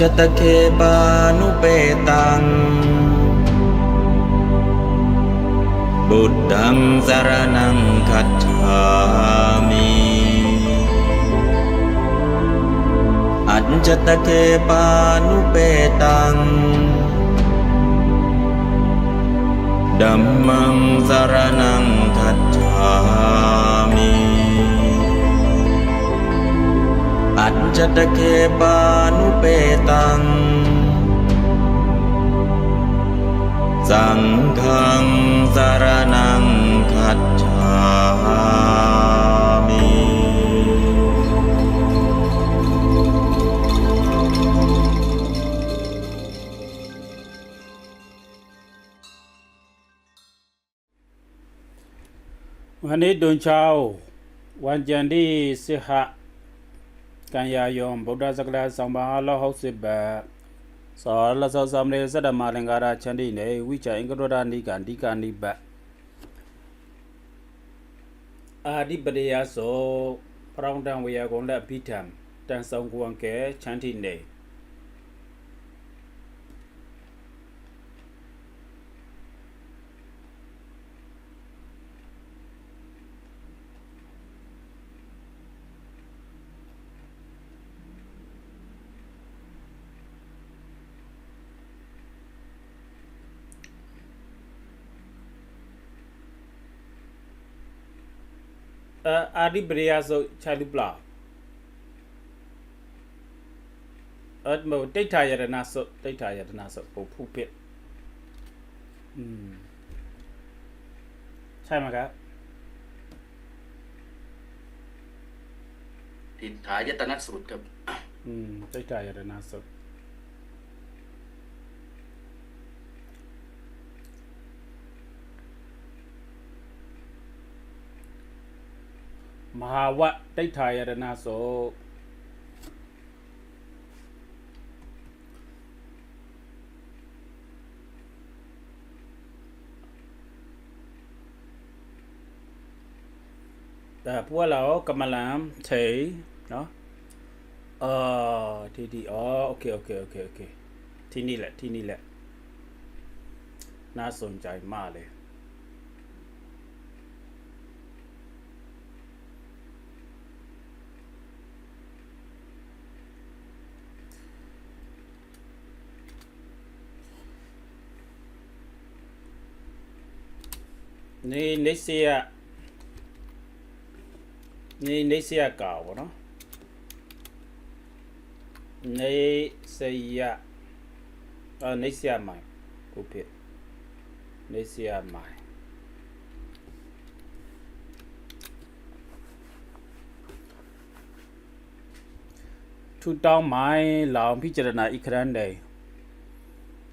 จตเคปานุเปตัง บุตตังสารนังคัจฉามิอัจจตเคปานุเปตังดัมมังสารนังคัจฉา อัจจตเคปานุเปตัง สังฆังสารนังคัจฉามิวันนี้ดุนเช้าวันจันทร์ที่สิบ ကံယာယုံဗုဒ္ဓစကလဆောင်ပါလောဟုတ်စစ်ပတ်သောလသောသမရေစတ္တမလင်္ကာရချန္တိနေဝိချာအင်္ဂရဒနိကံဒီကနိပတ်အာဓိပတိယသောပရောင်တံဝေယကုံလက်အဘိဓမ္မတန်ဆောင်ကွန်ကေချန္တိနေ อาริบเรียโซใช่หรือเปล่าเออมาได้ทายรนาสดได้ทายรนาสดผมผู้เพียอืมใช่ไหมครับทิฏฐายตนะสูตรครับ อืมได้ทายรนาสด มหาวะไตไทยรณาโสแต่พวกเรากำลังใช้เนาะเออทีดีอ๋อโอเคโอเคโอเคโอเคที่นี่แหละที่นี่แหละ น่าสนใจมากเลย နေနေစီယနေနေစီယကာဘောနော်နေစီယအနေစီယမိုင်ကိုဖြစ်နေစီယမိုင်ထူတောင်းမိုင်လောင်ပြကြရနာဣခရန်တေ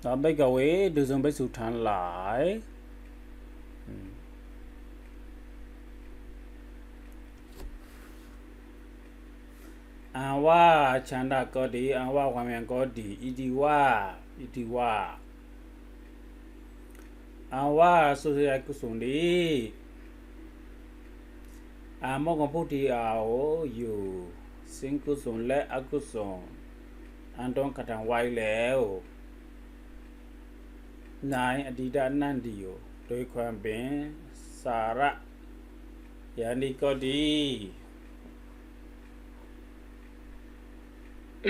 တော့ဘိတ်ကဝေဒုဇုံဘိတ်စုထန်လိုက် အဝချန္ဒကောတိအဝဝံယံကောတိဣတိဝဣတိဝအဝဆုစရကုစုံတိအမောကပုတိအာဟောယုစင်ကုစုံလဲအကုစုံအန်တုံကတံဝိုင်လဲဟောနိုင်အတိတနန္တိယဒွေခွံပင်စာရယန္တိကောတိ ah.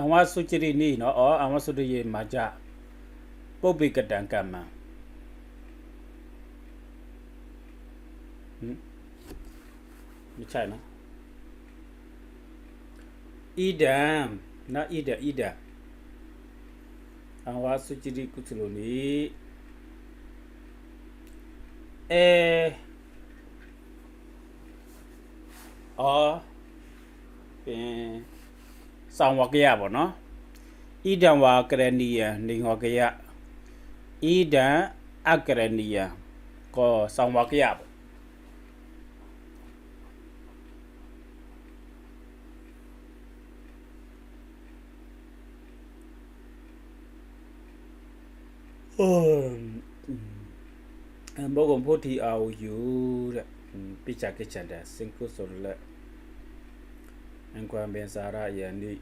àwọn asojiri ní ìná ọ àwọn asojiri yìí máa já bóbi. မချိုင်နော်ဣဒံနော်ဣဒဣဒအဝါစုချရီကုသလိုနီအဲအော်ပင်ဆောင်ဝကရပေါ့နော်ဣဒံဝါကရဏီယနေဝကရဣဒံအကရဏီယကောဆောင်ဝကရပေါ့ Bogon poti au yu picha kichanda sinku surle Nkwa mbensara ya ni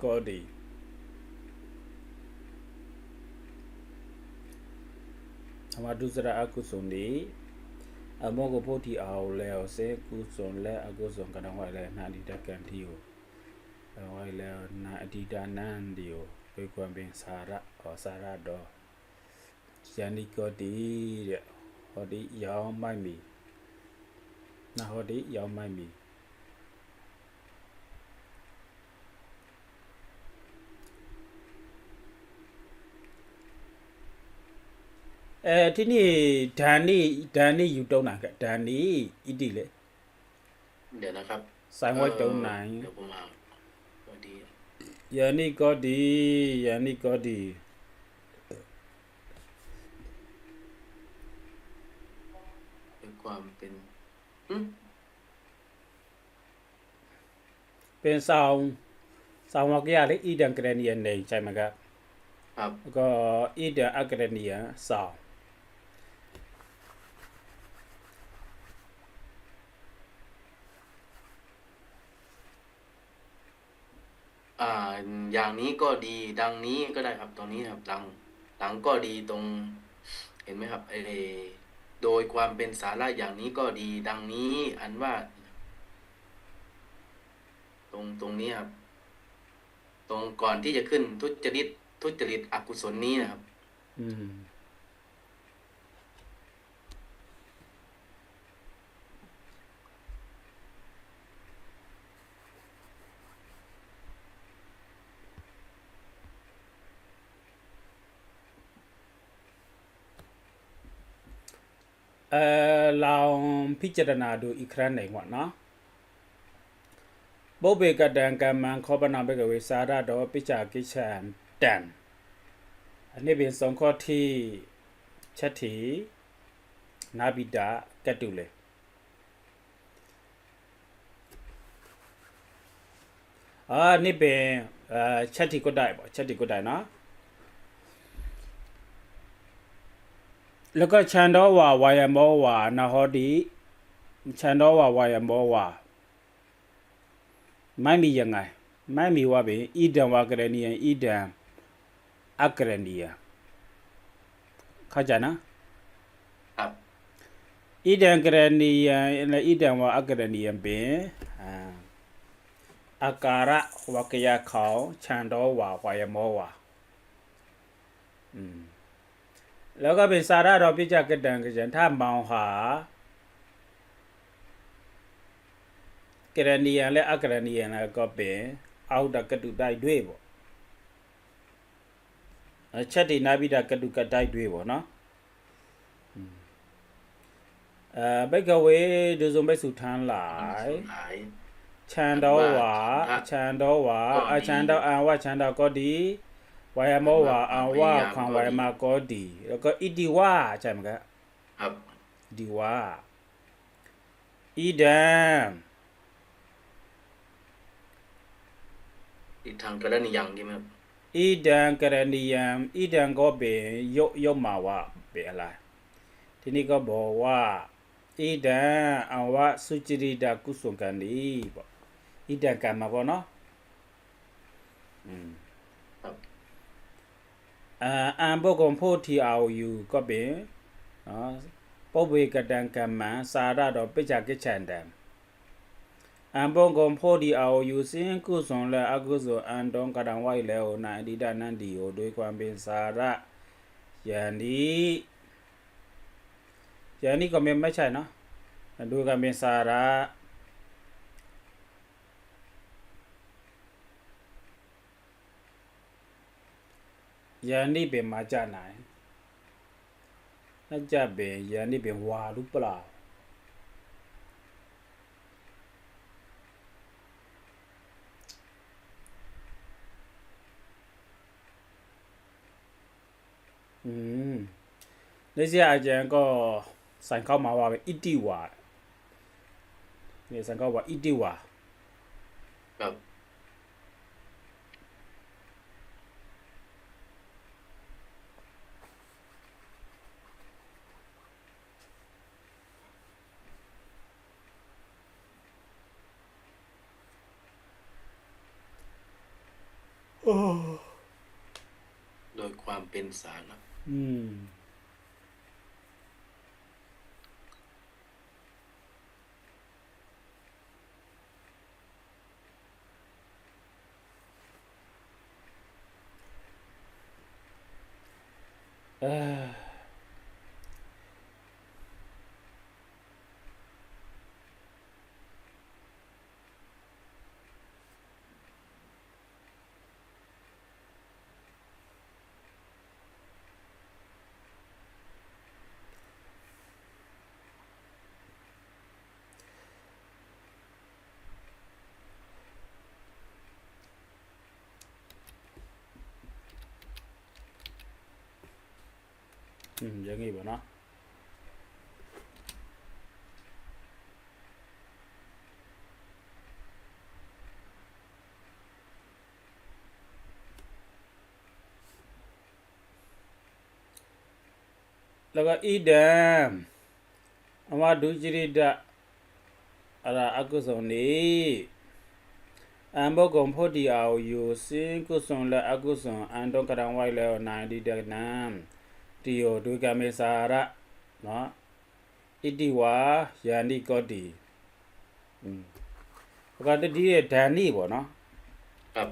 kodi Amadusra aku sundi Amogo poti au leo se kusun le aku sun kanawai le na adida kantiyo Kanawai leo na adida nandiyo Kwe kwa mbensara ကောဒီအမဒုစရအကုစုံဒီအမောကဖို့တီအာလဲအစေကုစုံလဲအကုစုံကနဝိုင်လဲနာဒီတကန်တီယိုအဝိုင်လဲနာအဒီတာနန်ဒီယိုဘေကွမ်ဘင်စာရဩစာရတော့ ယန္တိကောတိတဲ့ဟောဒီရောင်းမိုက်မီနာဟောဒီရောင်းမိုက်မီအဲဒီနေ့ဓာန်นี่ဓာန်นี่ယူတုံးတာကဓာန်นี่ဣတိလေ เดี๋ยวนะครับ ဆိုင်ဝတ်တုံးနိုင် เดี๋ยวผมหาพอดี ယန္တိကောတိယန္တိကောတိ ความเป็นเป็นซาวสาวมักยาเลยอีเดียงกรเนียนใช่ไหมครับครับก็อีเดียอักรเนียสาวอ่าอย่างนี้ก็ดีดังนี้ก็ได้ครับตรงนี้ครับดังดังก็ดีตรง เห็นไหมครับไอ โดยความเป็นสาระอย่างนี้ก็ดีดังนี้อันว่า ตรงตรงนี้ครับ ตรงก่อนที่จะขึ้นทุจริตทุจริตอกุศลนี้นะครับ อืม เอ่อลองพิจารณาดูอีกครั้งหนึ่งว่าเนาะบุเบกดังกัมมังขอบนาเบกเวสาระดอปิจากิชันตัน อันนี้เป็นสองข้อที่ชัดถีนาบิดากตุเลยอ่านี่เป็นเอ่อชัดถีก็ได้บ่ชัดถีก็ได้ แล้วก็ชันดอวาวายมอวานะฮอดีชันดอวาวายมอวาไม่มียังไง ไม่มีว่าเป็นอีดัมวากรณียอีดัม อักรณียเข้าใจนะครับ อีเดนกรณียและอีเดนว่าอักรณียเป็นอ่าอาการะวกยาเขาชันโดวาวายโมวาอืม လောကပိစာရတော်ပြကြကတံကကြံထမောင်ဟာကရဏီယံနဲ့အကရဏီယံနဲ့ကောပင်အောက်တကတုတိုက်တွေ့ပေါ့အချက်ဒီနာပိတကတုကတိုက်တွေ့ပေါ့နော်အဲဘိကဝေဒုဇုံဘိစုထန်းလိုက်ခြံတော်ဝါခြံတော်ဝါအခြံတော်အံဝခြံတော်ကောဒီ ဝါယမောဝါအဝခွန်ဝါယမကောဒီแล้วก็อิติวาใช่ไหมครับ ครับ ဒီဝါဣဒံ อีกทางกรณียังใช่ไหมครับ ဣဒံကရဏီယံဣဒံก็เป็นยกยกมาวะเป็นอะไรทีนี้ก็บอกว่าဣဒံအဝสุจริตกุศลกันดีပေါ့ဣဒံကမ္မပေါ့နော်อืม ครับ อ่าอันบกงโพธิเอาอยู่ก็เป็นเนาะပုပ္ပေကတံကမ္မံစာရတော်ပိစ္ဆကိစ္ဆန္တံအံဘုံကုံဖိုဒီအောယူစင်ကုစွန်လဲအကုစွန်အန်တုံကတံဝိုက်လဲဟိုနာအတိဒနန္ဒီဟိုဒွေကွမ်ပင်စာရယန္ဒီယန္ဒီကမေမချိုင်နော်ဒွေကွမ်ပင်စာရ ယန္ဒီပင်မာကြနိုင် น่าจะเป็นยันนี่เป็นวาหรือเปล่าอืมในเสียอาจารย์ก็สั่งเข้ามาว่าเป็นอิติวาเนี่ยสั่งเข้ โดยความเป็นสาระอืม อืมอย่างงี้บ่เนาะแล้วก็อีဒံအမဒုจิริဒအရာအကုစုံနေအံဘောကုံဖို့တီအာယူစင်ကုစုံလအကုစုံအန်တုံကရံဝိုင်လေနိုင်ဒီဒနံ တီယိုဒုကမေစာရနော်ဣတိဝါယာနိကောတိอืมဘဂတတိရဲ့ဓာနိပေါ့နော် ครับ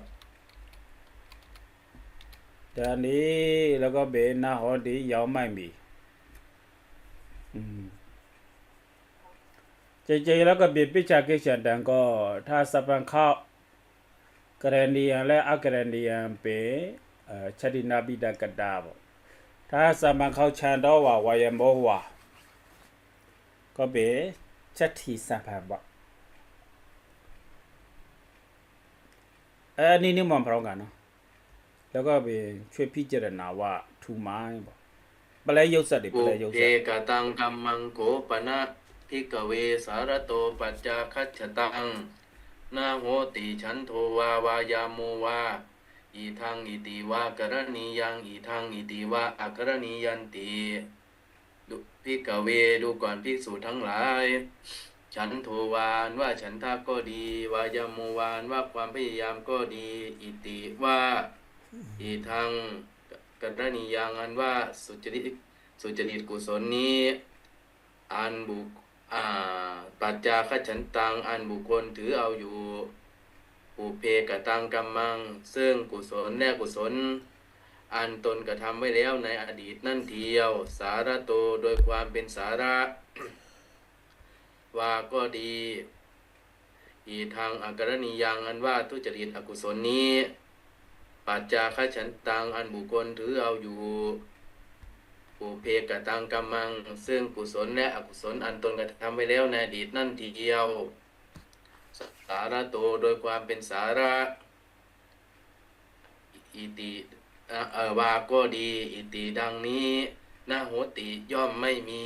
ဓာနိแล้วก็เบนะဟောတိယောင်းမိုက်မီอืมเจๆแล้วก็เปปิจากิฉันตังก็ถ้าสปันเข้ากรณียและอกรณียเป็นเอ่อชตินาบิดากตาบ่ ถ้าสปันเข้าชันดอวาวายมโมวาก็เป็นชัตถิสัมพันธ์บ่เอันนี้นี่มันพร้อมกันเนาะแล้วก็เป็นช่วยพิจารณาว่าถูกไหมบ่ปลายยศสัตว์ดิปปุลายยศเพสัตว์กตังกัมมังโกปนะพิกเวสารโตปัจจาคัจฉตังนาโหติฉันโทวาวายาโมวา อีทังอิติวากรณียังอีทังอิติวาอักรณียันติดุพิกเวดูก่อนภิกษุทั้งหลาย ฉันโทวานว่าฉันทาก็ดีวายาโมวานว่าความพยายามก็ดี อิติว่าอีทังกรณียังอันว่าสุจริตสุจริตกุศลนี้อันบุคอ่าปัจจาคฉันตังอันบุคคลถือเอาอยู่ ปุเพกตังกัมมัง ซึ่งกุศลและกุศล อันตนกระทำไว้แล้วในอดีตนั่นเทียว สาระโตโดยความเป็นสาระ ว่าก็ดี อีทางอักรณียังอันว่าทุจริตอกุศลนี้ ปัจจาคฉันตังอันบุคคลถือเอาอยู่ปุเพกตังกัมมัง ซึ่งกุศลและอกุศลอันตนกระทำไว้แล้วในอดีตนั่นเดียว สาระโตโดยความเป็นสาระอิติเออวาก็ดี อิติดังนี้นาโหติย่อมไม่มี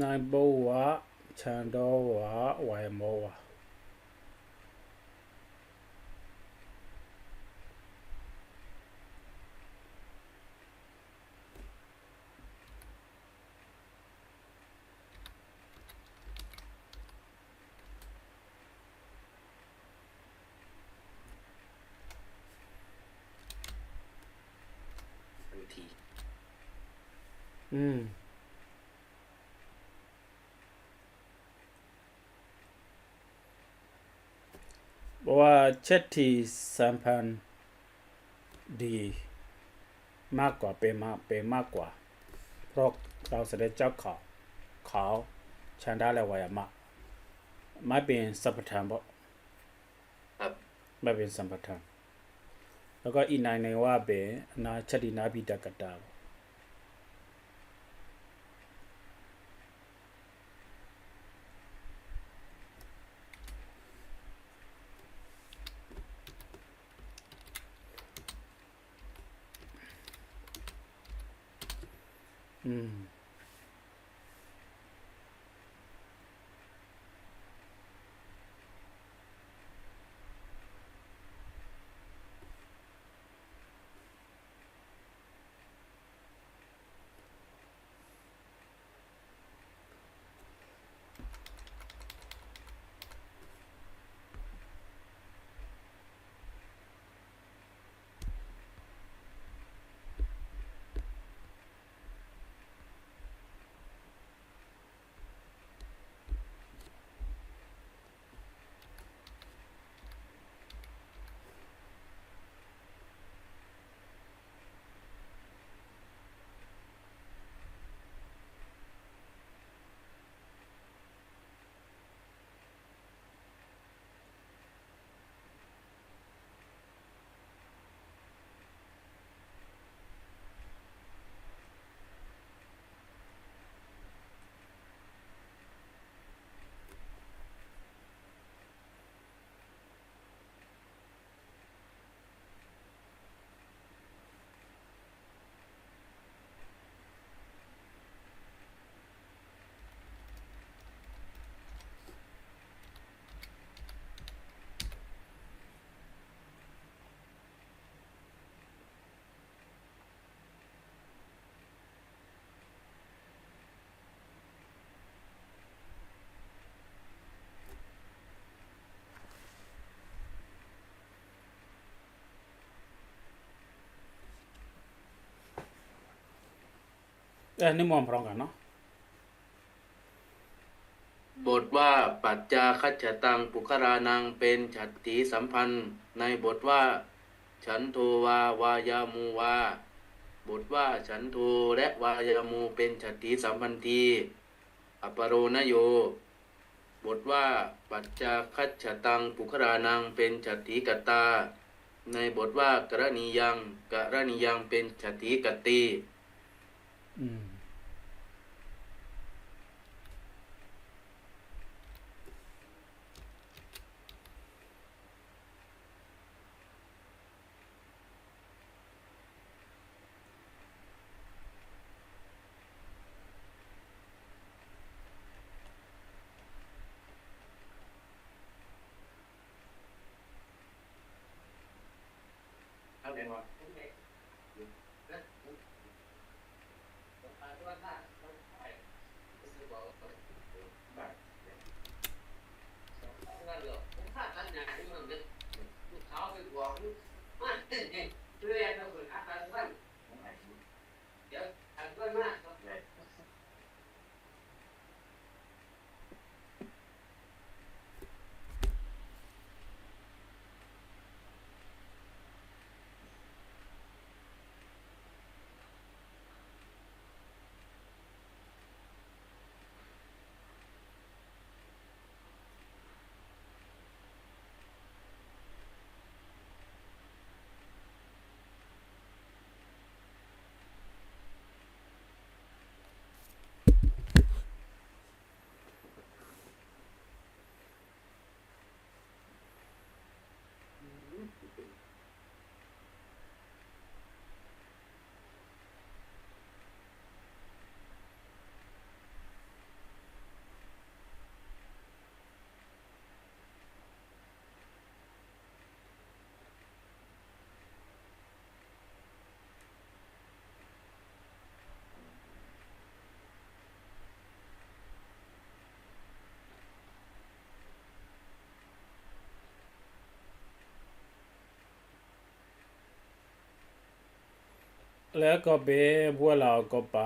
နိုင်ဘဝခြံတော်ဝဝိုင်မောဝ ทัน ที อืมบอกว่าเช็ดทีสัมพันธ์ดีมากกว่าเป็นมากเป็นมากกว่า เพราะเราเสด็จเจ้าเขาเขาชันได้แล้ววายามะไม่เป็นสัมปทานบ่ ครับ ไม่เป็นสัมปทาน แล้วก็อีกนายในว่าเป็นนาชตินาบิดากตาบ่ 嗯。 มเอ้ยนี่มองพร้อมกันเนาะบทว่าปัจจาคัจฉตังปุครานังเป็นฉัตติสัมพันธ์ ในบทว่า ฉันโทวาวายามูวา บทว่าฉันโทและวายามูเป็นฉัตติสัมพันธีอปโรนโย บทว่าปัจจาคัจฉตังปุครานังเป็นฉัตติกตา ในบทว่ากรณียังกรณียังเป็นฉัตติกต ติอืมอ Okay. แล้วก็เบพวกเราก็ไป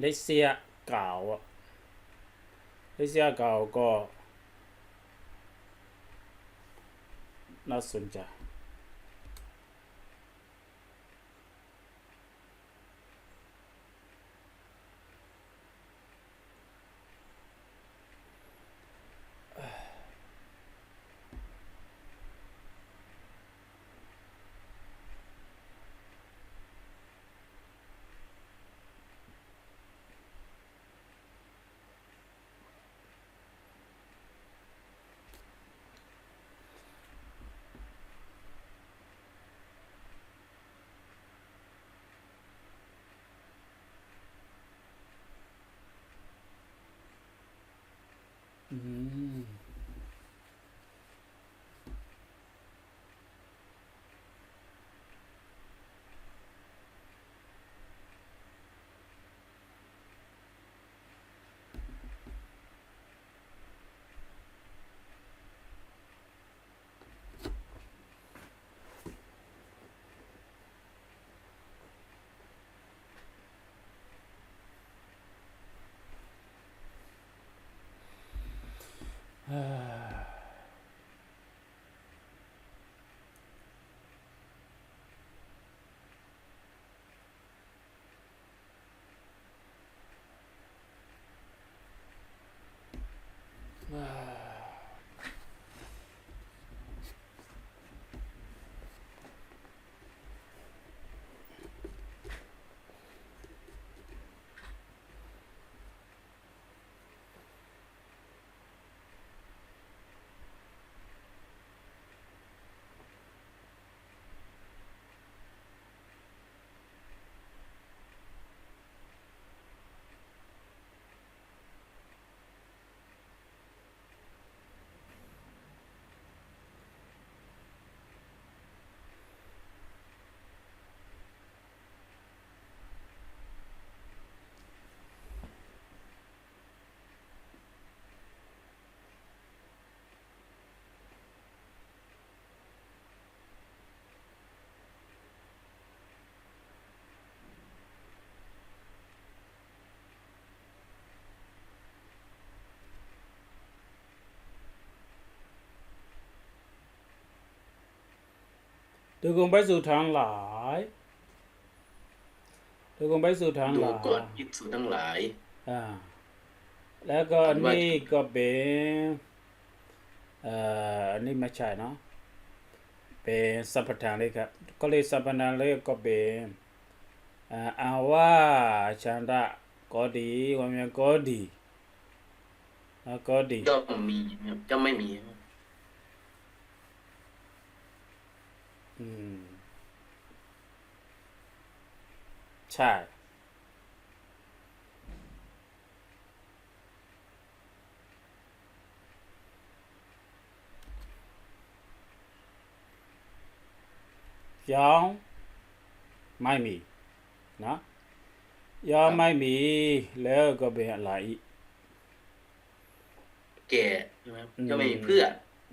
ได้เสียเก่าอะได้เสียเก่าก็น่าสนใจ ทุกคนไปสู่ทางหลายทุกคนไปสู่ทางดูหลายก่อนภิกษุทั้งหลาย อ่า แล้วก็อันว่านี้ก็เป็นเอ่ออันนี้ไม่ใช่เนาะเป็นสัมปทานเลยครับ ก็เลยสัมปทานเลยก็เป็นอ่าอาว่าชันดะก็ดีวามีก็ดีแล้วก็ดีย่อมมีครับย่อมไม่มีครับ อืม ใช่ ยังไม่มี นะยังไม่มีแล้วก็เป็นอะไรอีกแก่ใช่ไหมครับอืมย่อมไม่มีเพื่อ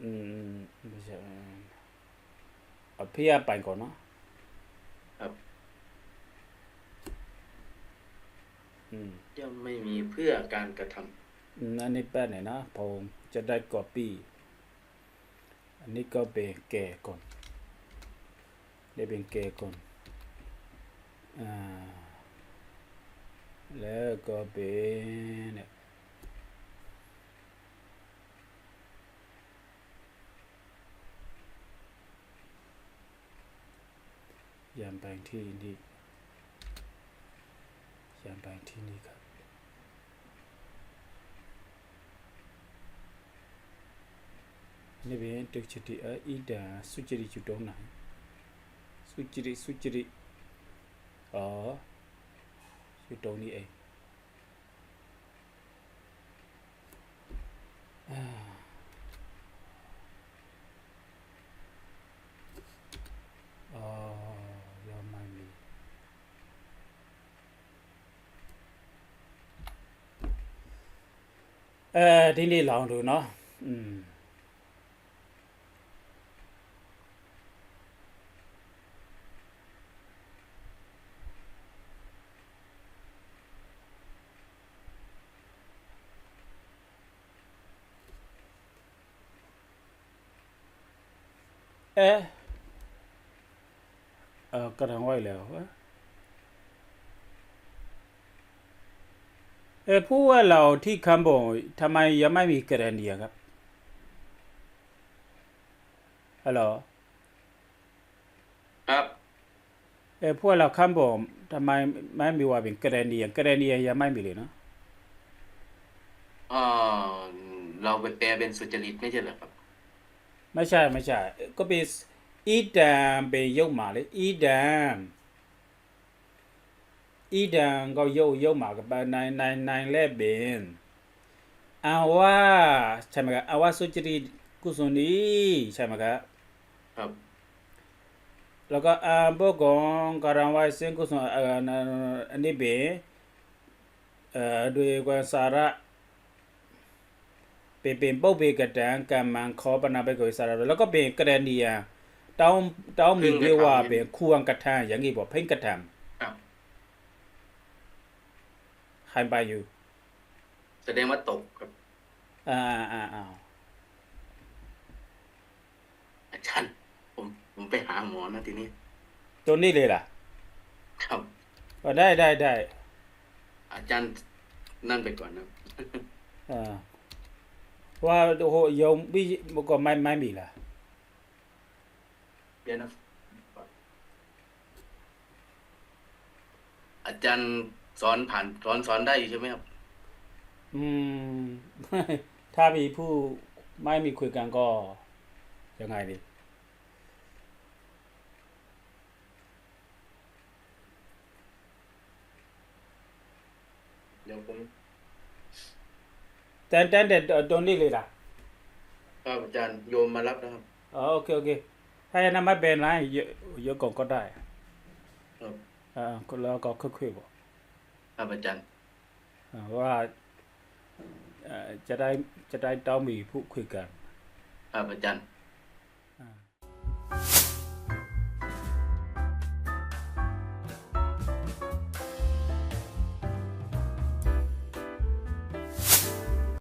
อืมไม่ใช่ เอาเพียไปก่อนเนาะครับอืมย่อมไม่มีเพื่อการกระทำอืมอันนี้แป้นไหนนะผมจะได้กอปี้อันนี้ก็เป็นแก่ก่อนได้เป็นแก่ก่อนอ่าแล้วก็เป็นเนี่ย yan bang thi ni yan bang thi ni ka ne bien tek chiti a ida su chiri chu dong na su chiri su chiri a chu dong ni ai ah เออทีนี้ลองดูเนาะอืมเออเออก็ทางไว้แล้ว เออผู้ว่าเราที่คำบอกทำไมยังไม่มีกรณีอะครับฮัลโหลครับเออพวกเราคำบอกทำไมไม่มีว่าเป็นกรณีกรณียังไม่มีเลยเนาะอ่าเราไปแปลเป็นสุจริตไม่ใช่เหรอครับ ไม่ใช่ไม่ใช่ก็เป็นอีดามเป็นยกมาเลยอีดาม อีดังก็โยโยหมากไปนายนายนายแลเบนอาว่าใช่ไหมครับอาว่าสุจริตกุศลนี้ใช่ไหมครับครับแล้วก็อาบกองการวายเสียงกุศลอันนี้เบนเอ่อด้วยกันสาระเป็นเป็นเปุบเบกดังการมังขอปนาไปกุสาระแล้วก็เป็นกระเดียต้องต้องมีเรียกว่าเป็นควงกระทาอย่างนี้บอกเพ่งกระทำ ครับหันไปอยู่แสดงว่าตกครับอ่าอ่าอ่าอาจารย์ผมผมไปหาหมอนะทีนี้ตัวนี้เลยล่ะ ครับก็ได้ได้ได้อาจารย์นั่นไปก่อนนะอ่าว่าโหยงวิมันก็ไม่ไม่มีล่ะเดี๋ยวนะอาจารย์ สอนผ่านสอนสอนได้อยู่ใช่ไหมครับ อืม ถ้ามีผู้ไม่มีคุยกันก็ ยังไงดี เดี๋ยวผมแต่แต่แต่ตัวนี้เลยล่ะครับอาจารย์โยมมารับนะครับอ๋อโอเคโอเคถ้าอย่างนั้นไม่เป็นไรเยอะเยอะก่อนก็ได้ ครับอ่าก็แล้วก็ค่อยๆบอก ครับอาจารย์อ่าว่าเอ่อจะได้จะได้ต้องมีผู้คุยกัน ครับอาจารย์